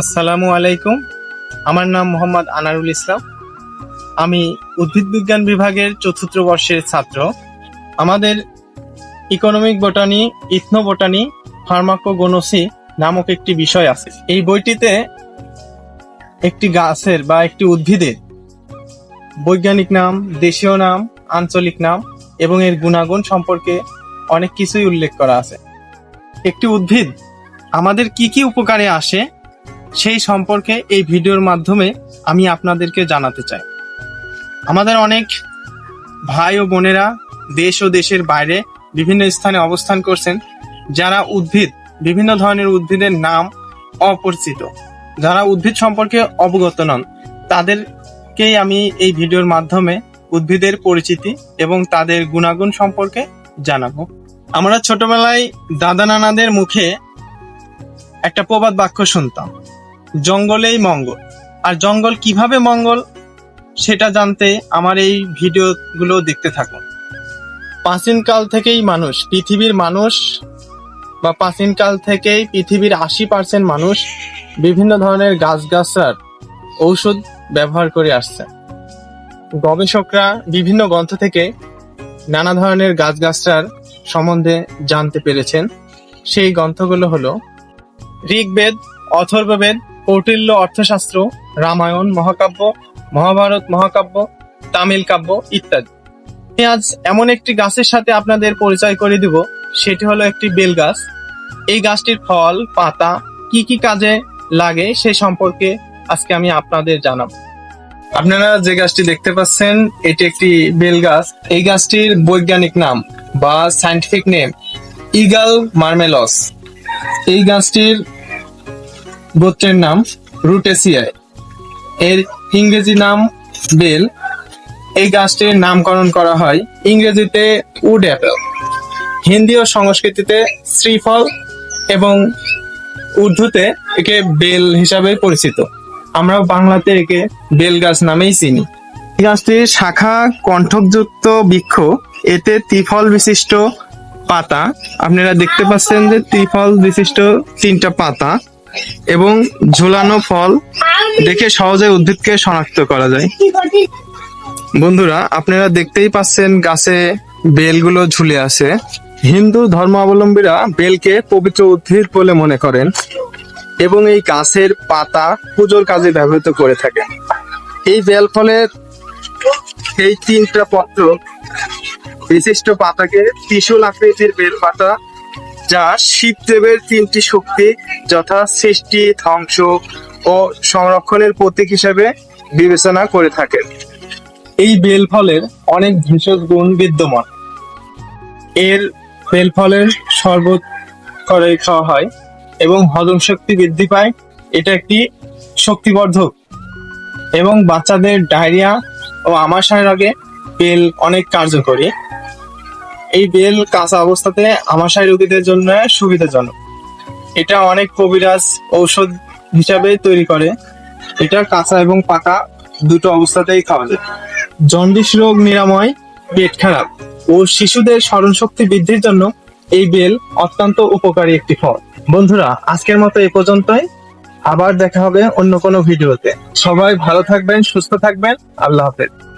আসসালামু আলাইকুম। আমার নাম মোহাম্মদ আনারুল ইসলাম। আমি উদ্ভিদ বিজ্ঞান বিভাগের চতুর্থ বর্ষের ছাত্র। আমাদের economic botany ethno botany pharmacognosy নামক একটি বিষয় আছে। এই বইটিতে একটি গাছের বা একটি উদ্ভিদের বৈজ্ঞানিক নাম, দেশীয় নাম, আঞ্চলিক নাম এবং এর গুণাগুণ সম্পর্কে অনেক কিছুই উল্লেখ করা আছে। একটি উদ্ভিদ, আমাদের কি কি উপকারে আসে সেই সম্পর্কে এই ভিডিওর মাধ্যমে আমি আপনাদেরকে জানাতে চাই। আমাদের অনেক ভাই ও বোনেরা দেশ ও দেশের বাইরে বিভিন্ন স্থানে অবস্থান করছেন, যারা উদ্ভিদ, বিভিন্ন ধরনের উদ্ভিদের নাম অপরিচিত। যারা উদ্ভিদ সম্পর্কে অবগত নন, তাদেরকেই আমি এই ভিডিওর মাধ্যমে উদ্ভিদের পরিচিতি এবং তাদের গুণাগুণ সম্পর্কে জানাব। আমরা ছোটবেলায় দাদা নানাদের মুখে একটা প্রবাদ বাক্য শুনতাম জঙ্গলেই মঙ্গল। আর জঙ্গল কীভাবে মঙ্গল, সেটা জানতে আমার এই ভিডিওগুলো দেখতে থাকুন। প্রাচীনকাল থেকেই মানুষ, পৃথিবীর মানুষ বা প্রাচীনকাল থেকেই পৃথিবীর আশি পার্সেন্ট মানুষ বিভিন্ন ধরনের গাছগাছার ঔষধ ব্যবহার করে আসছে। গবেষকরা বিভিন্ন গ্রন্থ থেকে নানা ধরনের গাছগাছার সম্বন্ধে জানতে পেরেছেন। সেই গ্রন্থগুলো হলো ঋগ্বেদ, অথর্ববেদ কৌটিল্য অর্থশাস্ত্র, রামায়ণ, মহাকাব্য, মহাভারত, মহাকাব্য, তামিল কাব্য ইত্যাদি। আমি আজ এমন একটি গাছের সাথে আপনাদের পরিচয় করে দিব, সেটি হলো একটি বেল গাছ। এই গাছটির ফল, পাতা কি কি কাজে লাগে সে সম্পর্কে আজকে আমি আপনাদের জানাব। আপনারা যে গাছটি দেখতে পাচ্ছেন, এটি একটি বেল গাছ। এই গাছটির বৈজ্ঞানিক নাম বা সায়েন্টিফিক নেম ইগাল মার্মেলস এই গাছটির গোত্রের নাম রুটেসিয়ায়। এর ইংরেজি নাম বেল। এই গাছটির নামকরণ করা হয় ইংরেজিতে উড অ্যাপেল। হিন্দি ও সংস্কৃতিতে শ্রীফল এবং উর্দুতে একে বেল হিসাবে পরিচিত। আমরা বাংলাতে একে বেল গাছ নামেই চিনি। গাছটির শাখা কণ্ঠকযুক্ত বৃক্ষ, এতে ত্রিফল বিশিষ্ট পাতা। আপনারা দেখতে পাচ্ছেন যে ত্রিফল বিশিষ্ট তিনটা পাতা। এবং ঝোলানো ফল দেখে সহজে উদ্ভিদকে শনাক্ত করা যায়। বন্ধুরা, আপনারা দেখতেই পাচ্ছেন গাছে বেলগুলো ঝুলে আছে। হিন্দু ধর্মাবলম্বীরা বেলকে পবিত্র উদ্ভিদ বলে মনে করেন এবং এই গাছের পাতা পুজোর কাজে ব্যবহৃত করে থাকেন। এই বেল ফলের এই তিনটা পত্র বিশিষ্ট পাতাকে ত্রিশূল আকৃতির বেল পাতা যা শিবদেবের তিনটি শক্তি যথা সৃষ্টি, ধ্বংস ও সংরক্ষণের প্রতীক হিসেবে বিবেচনা করে থাকেন। এই বেল ফলের অনেক ভেষজ গুণ বিদ্যমান। এর বেল ফলের শরবত করে খাওয়া হয় এবং হজম শক্তি বৃদ্ধি পায়। এটা একটি শক্তিবর্ধক এবং বাচ্চাদের ডায়রিয়া ও আমাশয়ের আগে বেল অনেক কার্যকরী। এই বেল কাঁচা অবস্থাতে আমাশয় রোগীদের জন্য সুবিধাজনক। এটা অনেক কবিরাজ ঔষধ হিসাবে তৈরি করে। এটা কাঁচা এবং পাকা দুটো অবস্থাতেই খাওয়া যায়। জন্ডিস রোগ নিরাময়, পেট খারাপ ও শিশুদের স্মরণ শক্তি বৃদ্ধির জন্য এই বেল অত্যন্ত উপকারী একটি ফল। বন্ধুরা, আজকের মতো এ পর্যন্তই। আবার দেখা হবে অন্য কোনো ভিডিওতে। সবাই ভালো থাকবেন, সুস্থ থাকবেন। আল্লাহ হাফেজ।